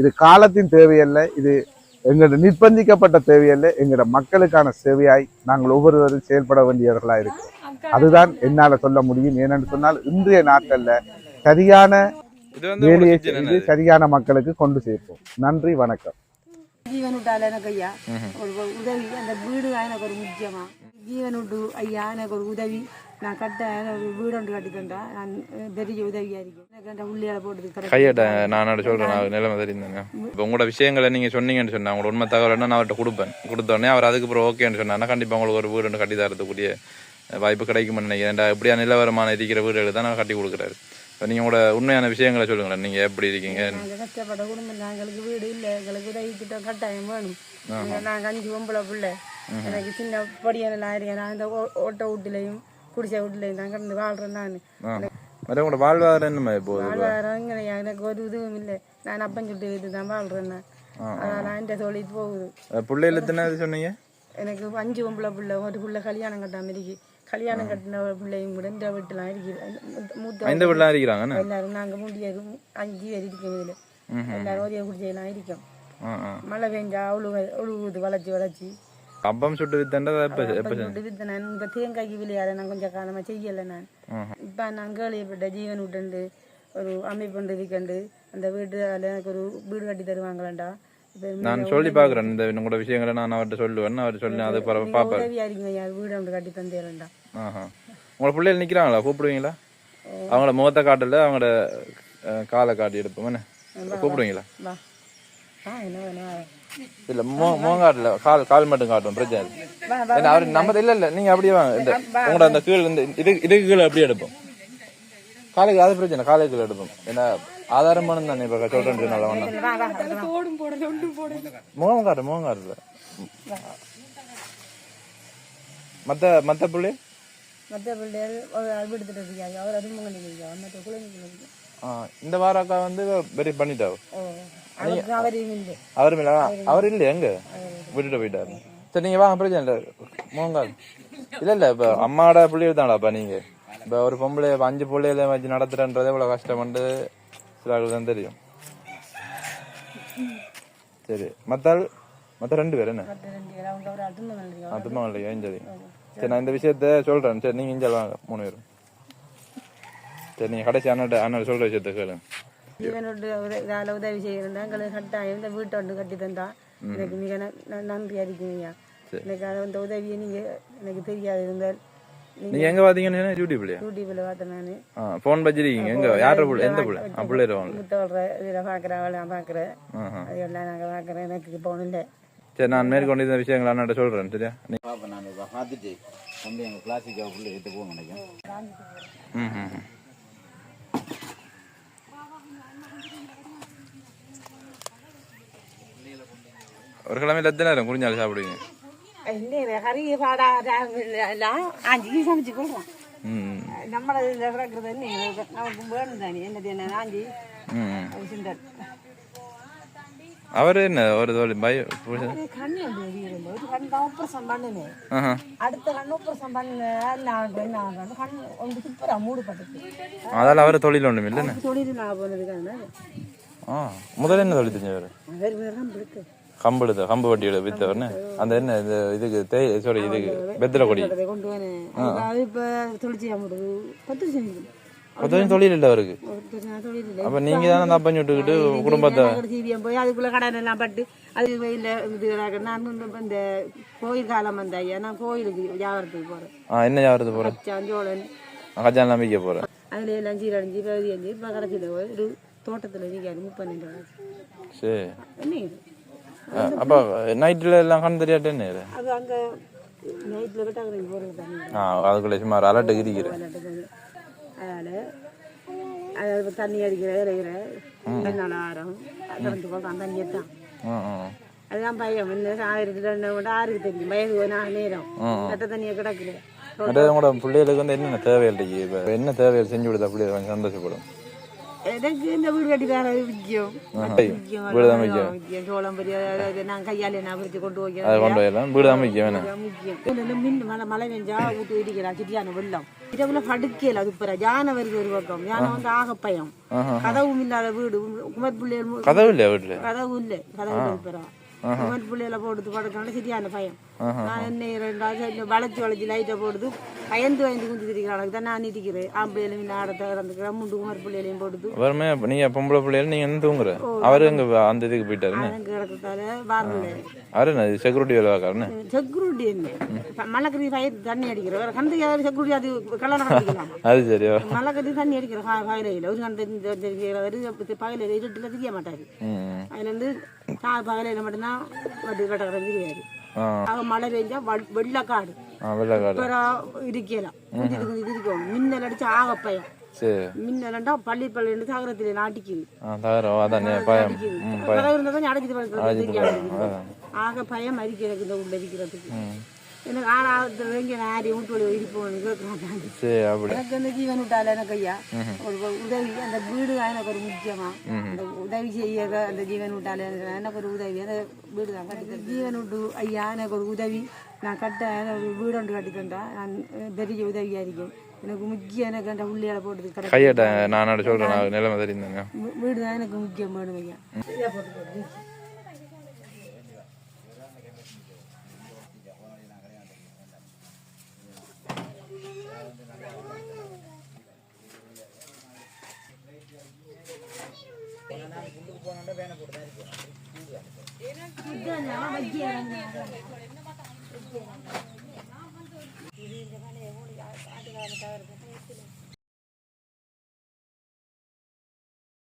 இது காலத்தின் தேவையல்ல இது எங்களோட நிர்பந்திக்கப்பட்ட தேவையல்ல எங்களோட மக்களுக்கான சேவையாய் நாங்கள் ஒவ்வொருவரும் செயல்பட வேண்டியவர்களாக இருக்கிறோம். அதுதான் என்னால சொல்ல முடியும். ஏனென்று சொன்னால் இன்றைய நாட்கள்ல சரியான வேலையை செய்து சரியான மக்களுக்கு கொண்டு சேர்ப்போம். நன்றி வணக்கம். எனக்கு ஐயா ஒரு ஒரு உதவி அந்த வீடு எனக்கு ஒரு முக்கியமா ஜீவன் விட்டு ஐயா எனக்கு ஒரு உதவி நான் கட்ட வீடு ஒன்று கட்டி தந்தா நான் அஹ், பெரிய உதவியா இருக்கேன் எனக்கு அந்த உள்ளியால போட்டது correct. கையட்ட நான் சொல்றேன் நான் நிலைமை இப்போ உங்களோட விஷயங்களை நீங்க சொன்னீங்கன்னு சொன்னா உங்களோட உண்மை தகவல் நான் அவர்கிட்ட கொடுப்பேன் கொடுத்தோடனே அவர் அதுக்கு அப்புறம் ஓகேன்னு சொன்னா கண்டிப்பா உங்களுக்கு ஒரு வீடு ஒன்று கட்டி தரத்துக்குரிய வாய்ப்பு கிடைக்கும்னு நினைக்கிறேன் எப்படியா நிலவரமான இருக்கிற வீடுகள் தான் நான் கட்டி கொடுக்குறாரு இப்போ நீங்க உங்களோட உண்மையான விஷயங்களை சொல்லுங்களேன். நீங்க எப்படி இருக்கீங்க? கஷ்டப்பட்ட குடும்பம். எங்களுக்கு வீடு இல்லை. எங்களுக்கு உதவி திட்டம் கட்டாயம் வேணும். நாங்கள் அஞ்சு பொம்பளை பிள்ளை. எனக்கு சின்ன பொடியனெல்லாம் இருக்கேன். நான் இந்த ஓட்ட வீட்டுலையும் குடிசை வீட்டுலையும் தான் கிடந்து வாழ்றேன் நான். உங்களோட வாழ்வாதாரம் என்ன மாதிரி போகுது வாழ்வாதாரம் எனக்கு ஒரு இதுவும் இல்லை. நான் அப்பன் சுட்டு வீட்டு தான் வாழ்றேன் நான். அதனால் இந்த தொழில் போகுது. பிள்ளைகள் எத்தனை இது சொன்னீங்க? எனக்கு அஞ்சு பொம்பளை பிள்ளை. ஒரு பிள்ளை கல்யாணம் கட்டாம இருக்கு. கல்யாணம் கட்டின பிள்ளையும் கூட இந்த வீட்டுலாம் இருக்குது மூத்த ஐந்து பிள்ளை இருக்கிறாங்கண்ணே எல்லாரும் நாங்கள் முடியாது அஞ்சு பேர் இருக்கோம் இதில். எல்லாரும் ஒரே குடிசையெல்லாம் இருக்கோம். மழை பெஞ்சா அவ்வளவு ஒழுகுது வளைச்சி வளைச்சி. அப்பம் சுட்டு வித்தண்டா எப்போ எப்போ விட்டு வித்து நான். இந்த தேங்காய்க்கு விளையாட நான் கொஞ்சம் காலமாக செய்யலை நான். இப்போ நான் கேள்விப்பட்ட ஜீவன் விட்டுண்டு ஒரு அமைப்பு ஒன்று இருக்கண்டு. அந்த வீட்டு எனக்கு ஒரு வீடு கட்டி தருவாங்களாண்டா? நான் சொல்லி பார்க்குறேன் இந்த உங்களோட விஷயங்களை நான் அவர்கிட்ட சொல்லுவேன். அவர் சொல்லி அது ஐயா வீடு ஒன்று கட்டி தந்தேன்டா ஆஹா. உங்களோட பிள்ளைகள் நிற்கிறாங்களா கூப்பிடுவீங்களா? அவங்களோட முகத்தை காட்டல அவங்களோட காலை காட்டி எடுப்போம். என்ன? கூப்பிடுவீங்களா. இல்ல மோ முகங்காட்டல கால் கால் மட்டும் காட்டும் பிரச்சனை அவர் நம்ம இல்ல இல்ல நீங்க அப்படியே வாங்க. இந்த உங்களோட அந்த கீழ் இந்த இது இதுக்கு கீழே அப்படியே எடுப்போம். காலுக்கு அது பிரச்சனை. கீழே எடுப்போம். ஏன்னா ஆதாரமான தானே இப்ப சொல்றேன் அதெல்லாம். முகம் காட்டு முகம் காட்டுல மத்த மத்த புள்ளி? மற்ற பிள்ளைகள் விடுத்துட்டு இருக்காங்க அவர் அது முன்னாடி மற்ற குழந்தைங்களுக்கு இந்த வார அக்கா வந்து வெரி அவருக்கு அவரையும் இல்லை. அவர் இல்ல. எங்க? விட்டுட்டு போயிட்டாரு. சரி நீங்க வாங்க பிரச்சனை இல்ல. முகங்கால் இல்ல இல்ல இப்ப அம்மாவோட பிள்ளைகள் தானாப்பா நீங்க? இப்ப ஒரு பொம்பளை அஞ்சு பிள்ளைகளை வச்சு நடத்துறன்றது இவ்வளவு கஷ்டப்பட்டு சில ஆளுக்கு தான் தெரியும் சரி மத்தாள் மத்த ரெண்டு பேர் என்ன அதுமா இல்லையா சரி சரி நான் இந்த விஷயத்த சொல்றேன் சரி நீங்க இங்க வாங்க மூணு பேரும் சரி நீங்க கடைசி அண்ணாட்ட அண்ணன் சொல்ற விஷயத்த கேளுங்க உத- இதால உதவி செய்யறதா எங்களுக்கு கட்டாயம் இந்த வீட்டை ஒன்று கட்டி தந்தா எனக்கு மிக நன்றி இருக்குங்கய்யா எனக்கு அந்த உதவியை நீங்க எனக்கு தெரியாது இருந்தால் நீங்க எங்க பாத்தீங்கன்னு யூடியூப்லயா யூடியூப்ல பார்த்தேன் நான். ஆ போன் வச்சிருக்கீங்க. எங்க? யார புள்ள எந்த புள்ள ஆ பிள்ளை வாங்க. முத்தோடுற இதில் பார்க்குறேன் அவளை நான் பார்க்குறேன் ஆஹா. அதெல்லாம் நாங்கள் பார்க்குறேன் எனக்கு ஒன்றும் இல்லை. சரி நான் மேற்கொண்டு இந்த விஷயங்கள் அண்ணாட்ட சொல்றேன் சரியா? நீ பார்ப்பேன் நான் இப்போ பார்த்துட்டு வந்து எங்கள் கிளாசிக்காக உள்ள எடுத்து போக நினைக்கிறேன். ஒரு கிழமையில எத்தனை நேரம் குறிஞ்சாலும் சாப்பிடுவீங்க. இல்லை கறி அவர் என்ன ஒரு தோழி பய புருஷன்? அது கண்ணு வந்து எரியல ஒரு கண் தான் ஆப்ரேஷன் பண்ணுனேன் ஆஹா. அடுத்த கண் ஆப்ரேஷன் பண்ண நான் என்ன ஆகும் கண் ஒன்று சூப்பராக மூடுபட்டுச்சு அதால அவர் தொழில் ஒன்றும் இல்லைன்னு தொழில் நான் போனதுக்கான ஆ முதல்ல என்ன தொழில் தெரிஞ்சவர் வேறு வேறு கம்பு எடுத்த கம்பு வட்டியோட வித்தவர்னு அந்த என்ன இது இதுக்கு தேய் சாரி இதுக்கு வெத்தலை கொடி. பத்து வருஷம் தொழில் இல்லை அவருக்கு. அப்ப நீங்க தானே அப்பன் விட்டுக்கிட்டு குடும்பத்தை போய் அதுக்குள்ள கடன் எல்லாம் பட்டு அது வெயில இது நான் இந்த கோயில் காலம் வந்த ஐயா. நான் கோயிலுக்கு வியாபாரத்துக்கு போறேன். ஆ என்ன யாவது போறேன் சஞ்சோளன் கஜான் நம்பிக்கை போறேன் அதுல எல்லாம் சீரடைஞ்சு பகுதி அஞ்சு இப்போ கடைசியில் போய் ஒரு தோட்டத்தில் நிற்காது வயசு சரி அப்ப நைட்ல எல்லாம் கண் தெரியாட்டு நைட்டில் தண்ணி ஆ அதுக்குள்ள சும்மா அலர்ட்டு இருக்கிறேன் தண்ணி அடிக்கிற இறைகிற ஆரம் தண்ணி தான். அதுதான் பயம். ஆயிரத்தி ரெண்டு கூட ஆறுக்கு தெரியும்? வயது நேரம். கட்ட தண்ணியை கிடக்குது. உங்களோட பிள்ளைகளுக்கு வந்து என்னென்ன இருக்கு? இப்ப என்ன தேவைகள் செஞ்சு கொடுத்தா பிள்ளைகள் கொஞ்சம் சந்தோஷப்படும்? எனக்கு இந்த வீடு கட்டி தர முக்கியம் ஐய், முக்கியம் வீடு தான் முக்கியம். முக்கியம் சோளம் பெரிய நான் கையால நான் பிரிச்சு கொண்டு அதை வைக்கிறேன் கொண்டு போயிடலாம் வீடு அமைக்க வேணும் அது முக்கியம் இந்த மின் மழை மழை பெஞ்சா ஊட்டு இடிக்கலாம் சிட்டியான வெள்ளம் இதுக்குள்ள படுக்கையில அது பிற யானை வருது ஒரு பக்கம் யானை வந்து ஆக பயம் கதவும் இல்லாத வீடு குமர் பிள்ளைகள் கதவு வீட்டுல கதவு இல்லை கதவு இருக்கிறோம் குமர் பிள்ளைகளை போடுத்து படுக்கனால சரியான பயம் நான் என்ன ரெண்டாவது வளைச்சு வளைச்சு லைட்டை போடுது. பயந்து பயந்து குஞ்சு திரிக்கிறாங்க தான் நான் நிற்கிறேன் ஆம்பளையிலும் இந்த ஆடத்தை இறந்துக்கிறேன் முண்டு குமர் பிள்ளைகளையும் போடுது. வருமே நீங்க பொம்பளை பிள்ளைகள் நீங்க என்ன தூங்குற? அவரு எங்க அந்த இதுக்கு எனக்கு கிடக்கிறதால வரல அவரு என்ன செக்யூரிட்டி வேலை பார்க்கறன்னு செக்யூரிட்டி என்ன? மழைக்கறி பயிர் தண்ணி அடிக்கிற வேற கண்டு செக்யூரிட்டி அது கல்யாணம் அது சரியா. மழை கட்டி தண்ணி அடிக்கிற பகலையில் ஒரு கண்டு பகலையில் இருட்டில் தெரிய மாட்டாரு. அதுல இருந்து மட்டும்தான் வட்டி தெரியாது. மழை பெஞ்சா வெள்ளக்காடு வெள்ளைக்காடு இருக்கலாம் இருக்கும் மின்னல் அடிச்சு ஆக பயம் சரி மின்னல்ண்டா பள்ளி பள்ளி சாகரத்தில் அதான். ஆக பயம் அரிக்கிறது இந்த உள்ள இருக்கிறதுக்கு எனக்கு ஆறாவது இங்கே யாரையும் வீட்டு வழி இருப்போம்னு கேட்க சரி அப்படி. எனக்கு அந்த ஜீவன் விட்டால எனக்கு ஐயா. ஒரு உதவி அந்த வீடு எனக்கு ஒரு முக்கியமா. அந்த உதவி செய்ய அந்த ஜீவன் விட்டால எனக்கு ஒரு உதவி. அந்த வீடு தான் கட்டி. ஜீவன் விட்டு ஐயா எனக்கு ஒரு உதவி. நான் கட்ட எனக்கு வீடு ஒன்று கட்டி தந்தா நான் பெரிய உதவியா இருக்கும். எனக்கு முக்கியம் எனக்கு அந்த உள்ளியால போட்டது கடை கையட்ட நான் சொல்றேன் நான் நிலைமை தெரியுங்க வீடு தான் எனக்கு முக்கியம் வேணும் ஐயா. இதை போட்டு எனக்கு